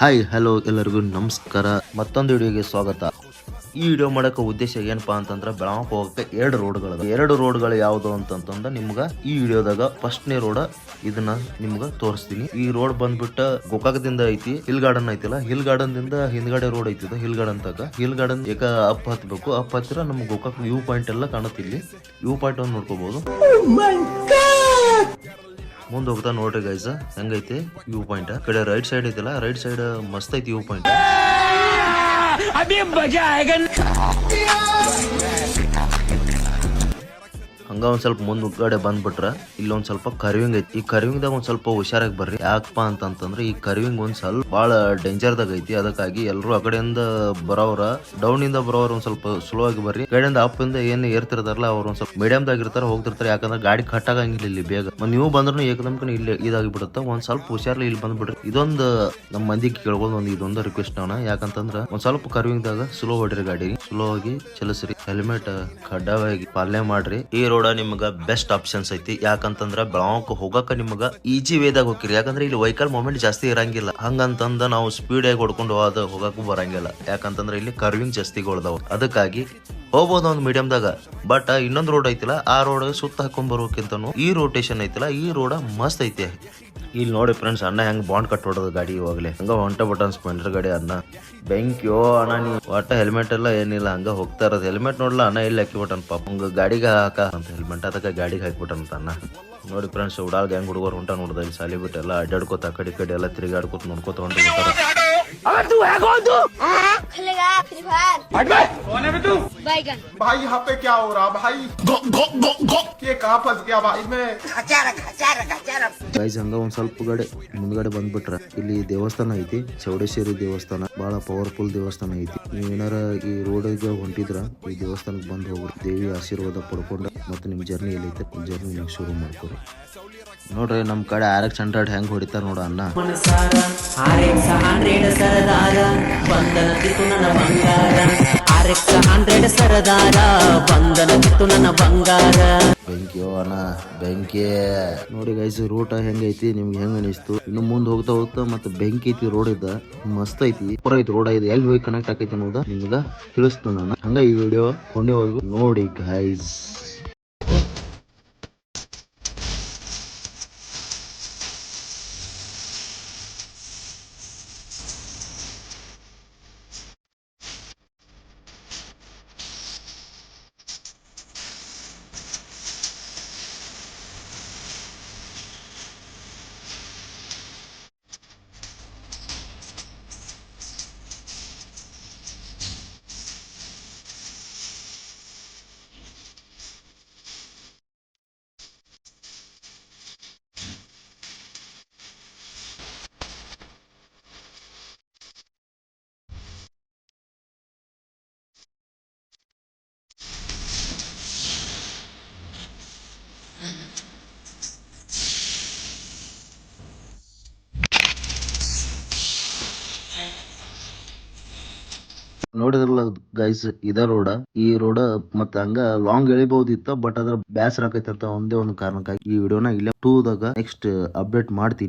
Hi hello ಎಲ್ಲರಿಗೂ ನಮಸ್ಕಾರ. ಮತ್ತೊಂದು ವಿಡಿಯೋಗೆ ಸ್ವಾಗತ. ಈ ವಿಡಿಯೋ ಮಾಡೋಕೆ ಉದ್ದೇಶ ಏನಪ್ಪಾ ಅಂತಂದ್ರೆ ಬೆಳಗಾವ್ ಹೋಗಕ್ಕೆ ಎರಡು ರೋಡ್ಗಳು ಎರಡು ರೋಡ್ಗಳು ಯಾವುದು ಅಂತಂತಂದ್ರೆ ನಿಮ್ಗೆ ಈ ವಿಡಿಯೋದಾಗ ಫಸ್ಟ್ನೇ ರೋಡ್ ಇದನ್ನ ನಿಮ್ಗೆ ತೋರಿಸ್ತೀನಿ. ಈ ರೋಡ್ ಬಂದ್ಬಿಟ್ಟು ಗೋಕಾಕದಿಂದ ಐತಿ ಹಿಲ್ ಗಾರ್ಡನ್ ಐತಿಲ್ಲ ಹಿಲ್ ಗಾರ್ಡನ್ ದಿಂದ ಹಿಂದ್ಗಡೆ ರೋಡ್ ಐತಿ ಹಿಲ್ ಗಾರ್ಡನ್ ತಗ ಹಿಲ್ ಗಾರ್ಡನ್ ಏಕ ಅಪ್ ಹತ್ಬೇಕು. ಅಪ್ ಹತ್ತಿರ ನಮ್ಗೆ ಗೋಕಾಕ್ ವ್ಯೂ ಪಾಯಿಂಟ್ ಎಲ್ಲ ಕಾಣುತ್ತಿಲ್ಲಿ ವ್ಯೂ ಪಾಯಿಂಟ್ ಒಂದು ನೋಡ್ಕೋಬಹುದು ಮುಂದೆ ಹೋಗ್ತಾ ನೋಡ್ರಿ ಗೈಸ್ ಹೆಂಗೈತಿ? ವ್ಯೂ ಪಾಯಿಂಟ್ ಕಡೆ ರೈಟ್ ಸೈಡ್ ಐತಿಲ್ಲ ರೈಟ್ ಸೈಡ್ ಮಸ್ತ್ ಐತಿ ವ್ಯೂ ಪಾಯಿಂಟ್ ಹಂಗ ಒಂದ್ ಸ್ವಲ್ಪ ಮುಂದ್ಗಡೆ ಬಂದ್ಬಿಟ್ರ ಇಲ್ಲಿ ಒಂದ್ ಸ್ವಲ್ಪ ಕರ್ವಿಂಗ್ ಐತಿ. ಈ ಕರ್ವಿಂಗ್ ದಾಗ ಒಂದ್ ಸ್ವಲ್ಪ ಹುಷಾರಾಗಿ ಬರ್ರಿ. ಯಾಕಪ್ಪ ಅಂತಂತಂದ್ರೆ ಈ ಕರ್ವಿಂಗ್ ಒಂದ್ ಸ್ವಲ್ಪ ಬಹಳ ಡೇಂಜರ್ ದಾಗ ಐತಿ. ಅದಕ್ಕಾಗಿ ಎಲ್ಲರೂ ಆ ಕಡೆಯಿಂದ ಬರೋರ ಡೌನ್ ಇಂದ ಬರೋರು ಒಂದ್ ಸ್ವಲ್ಪ ಸ್ಲೋ ಆಗಿ ಬರ್ರಿ. ಕಡೆಯಿಂದ ಅಪ್ ಇಂದ ಏನ್ ಏರ್ತಿರ್ತಾರಲ್ಲ, ಅವ್ರ ಒಂದ್ ಸ್ವಲ್ಪ ಮೀಡಿಯಂ ದಾಗ ಇರ್ತಾರ, ಹೋಗ್ತಿರ್ತಾರೆ. ಯಾಕಂದ್ರೆ ಗಾಡಿ ಕಟ್ ಆಗಂಗಿಲ್ಲ ಇಲ್ಲಿ ಬೇಗ. ನೀವು ಬಂದ್ರು ಏಕದಮ್ಕನ ಇಲ್ಲಿ ಇದಾಗಿ ಬಿಡುತ್ತೆ ಒಂದ್ ಸ್ವಲ್ಪ ಹುಷಾರ್ಲಿ ಇಲ್ಲಿ ಬಂದ್ಬಿಡ್ರಿ. ಇದೊಂದು ನಮ್ಮ ಮಂದಿ ಕೇಳ್ಬೋದು, ಒಂದ್ ಇದೊಂದು ರಿಕ್ವೆಸ್ಟ್ ಅವನ ಯಾಕಂತಂದ್ರ ಒಂದ್ ಸ್ವಲ್ಪ ಕರ್ವಿಂಗ್ ದಾಗ ಸ್ಲೋ ಹೊಡ್ರಿ ಗಾಡಿ. ಸ್ಲೋ ಆಗಿ ಚಲಿಸ್ರಿ. ಹೆಲ್ಮೆಟ್ ಕಡ್ಡಾಯವಾಗಿ ಪಾಲನೆ ಮಾಡ್ರಿ. ಈ ರೋಡ ನಿಮ್ಗ ಬೆಸ್ಟ್ ಆಪ್ಷನ್ಸ್ ಐತಿ. ಯಾಕಂತಂದ್ರ ಬೆಳಗಾವ್ಕ ಹೋಗಕ್ಕೆ ನಿಮ್ಗೆ ಈಜಿ ವೇದಾಗ ಹೋಗಿರಿ ಯಾಕಂದ್ರೆ ಇಲ್ಲಿ ವೆಹಿಕಲ್ ಮೂಮೆಂಟ್ ಜಾಸ್ತಿ ಇರಂಗಿಲ್ಲ. ಹಂಗಂತಂದ ನಾವು ಸ್ಪೀಡ್ ಆಗಿ ಹೊಡ್ಕೊಂಡು ಹೋದ ಹೋಗಕ್ಕೂ ಬರಂಗಿಲ್ಲ. ಯಾಕಂತಂದ್ರೆ ಇಲ್ಲಿ ಕರ್ವಿಂಗ್ ಜಾಸ್ತಿ ಗೊಳ್ದಾವ ಅದಕ್ಕಾಗಿ ಹೋಗ್ಬೋದು ಒಂದು ಮೀಡಿಯಂದಾಗ ಬಟ್ ಇನ್ನೊಂದು ರೋಡ್ ಐತಿಲ್ಲ. ಆ ರೋಡ್ ಸುತ್ತ ಹಾಕೊಂಡ್ ಬರೋಕ್ಕಿಂತನೂ ಈ ರೋಟೇಷನ್ ಐತಿಲ್ಲ. ಈ ರೋಡ ಮಸ್ತ್ ಐತಿ. ಇಲ್ಲಿ ನೋಡಿ ಫ್ರೆಂಡ್ಸ್ ಅಣ್ಣ ಹೆಂಗ್ ಬಾಂಡ್ ಕಟ್ ಹೊಡೋದು ಗಾಡಿ ಇವಾಗಲೇ ಹಂಗ ಹೊಂಟ ಬಟನ್ ಸ್ಪೆಂಡರ್ ಗಾಡಿ ಅಣ್ಣ ಬೆಂಕಿಯೋ ಅಣ್ಣ ನೀ ಒಟ್ಟ ಹೆಲ್ಮೆಟ್ ಎಲ್ಲ ಏನಿಲ್ಲ ಹಂಗ ಹೋಗ್ತಾ ಇರೋದು. ಹೆಲ್ಮೆಟ್ ನೋಡ್ಲ ಅಣ್ಣ ಎಲ್ಲಿ ಹಾಕಿಬಿಟ್ಟನ್ ಪಾಪ. ಹಂಗ ಗಾಡಿಗೆ ಹಾಕ ಅಂತ ಹೆಲ್ಮೆಟ್ ಅದಕ್ಕೆ ಗಾಡಿಗೆ ಹಾಕ್ಬಿಟ್ಟಂತ ಅಣ್ಣ. ನೋಡಿ ಫ್ರೆಂಡ್ಸ್ ಉಡಾಲ್ ಹೆಂಗ್ ಹುಡುಗರು ಹೊಂಟ ನೋಡ್ದ ಇಲ್ಲಿ ಸಾಲಿ ಬಿಟ್ಟು ಎಲ್ಲ ಅಡ್ಡಾಡ್ಕೋತ ಆ ಕಡೆ ಈ ಕಡೆ ಎಲ್ಲ ತಿರುಗಾಡ್ಕೋತ ನೋಡ್ಕೋತ ಹೊಂಟ खेलेगा फ्री फायर कौन है तू बैगन भाई यहाँ पे क्या हो रहा भाई ये कहाँ फंस गया भाई मैं ಗೈಸ್ ಹಂಗ ಒಂದ್ ಸ್ವಲ್ಪ ಗಡೆ ಮುಂದ್ಗಡೆ ಬಂದ್ಬಿಟ್ರ ಇಲ್ಲಿ ದೇವಸ್ಥಾನ ಐತಿ ಚೌಡೇಶ್ವರಿ ದೇವಸ್ಥಾನ ಬಹಳ ಪವರ್ಫುಲ್ ದೇವಸ್ಥಾನ ಐತಿ ನೀವ್ ಏನಾರ ಈ ರೋಡಿಗೆ ಹೊಂಟಿದ್ರ ಈ ದೇವಸ್ಥಾನಕ್ಕೆ ಬಂದ್ ಹೋಗ್ರಿ ದೇವಿ ಆಶೀರ್ವಾದ ಪಡ್ಕೊಂಡ ಮತ್ತೆ ನಿಮ್ ಜರ್ನಿ ಎಲ್ಲೈತೆ ಜರ್ನಿ ನೀವು ಶುರು ಮಾಡ್ಕೊರಿ ನೋಡ್ರಿ ನಮ್ ಕಡೆ ಆರ್ ಎಕ್ಸ್ ಹಂಡ್ರೆಡ್ ಹೆಂಗ್ ಹೊಡಿತಾರ ನೋಡ ಅಣ್ಣ ಮನಸಾರ ಆರ್ಎಕ್ಸ್ ಹಂಡ್ರೆಡ್ ಸರದಾರ ಬಂಧನ ತಿತ್ತು ನನ್ನ ಬಂಗಾರ ಆರ್ಎಕ್ಸ್ ತಿತ್ತು ನನ್ನ ಬಂಗಾರ. ಬೆಂಕಿ. ನೋಡಿ ಗೈಸ್ ರೂಟ ಹೆಂಗೈತಿ ನಿಮ್ಗೆ ಹೆಂಗ ಅನಿಸ್ತು? ಇನ್ನು ಮುಂದೆ ಹೋಗ್ತಾ ಹೋಗ್ತಾ ಮತ್ತೆ ಬೆಂಕಿ ಐತಿ ರೋಡ್ ಇದ್ದ. ಮಸ್ತ್ ಐತಿ, ಪೂರ ಐತಿ ರೋಡ್ ಐತಿ ಎಲ್ಲಿ ಹೋಗಿ ಕನೆಕ್ಟ್ ಆಕೈತಿ ಅನ್ನೋದ ನಿಮ್ಗ ತಿಳಿಸ್ತು ನಾನು. ಹಂಗ ಈ ವಿಡಿಯೋ ಕೊಂಡೇವರೆಗೂ ನೋಡಿ ಗೈಸ್ ನೋಡಿದ್ರಲ್ಲ ಗೈಸ್ ಇದ ರೋಡ್ ಈ ರೋಡ್ ಮತ್ತ ಹಂಗ ಲಾಂಗ್ ಎಳಿಬಹುದಿತ್ತ ಬಟ್ ಅದ್ರ ಬ್ಯಾಸರ ಆಕೈತಿ ಅಂತ ಒಂದೇ ಒಂದು ಕಾರಣಕ್ಕಾಗಿ ಈ ವಿಡಿಯೋನ ಇಲ್ಲೇ ಟೂ ದಾಗ ನೆಕ್ಸ್ಟ್ ಅಪ್ಡೇಟ್ ಮಾಡ್ತೀನಿ.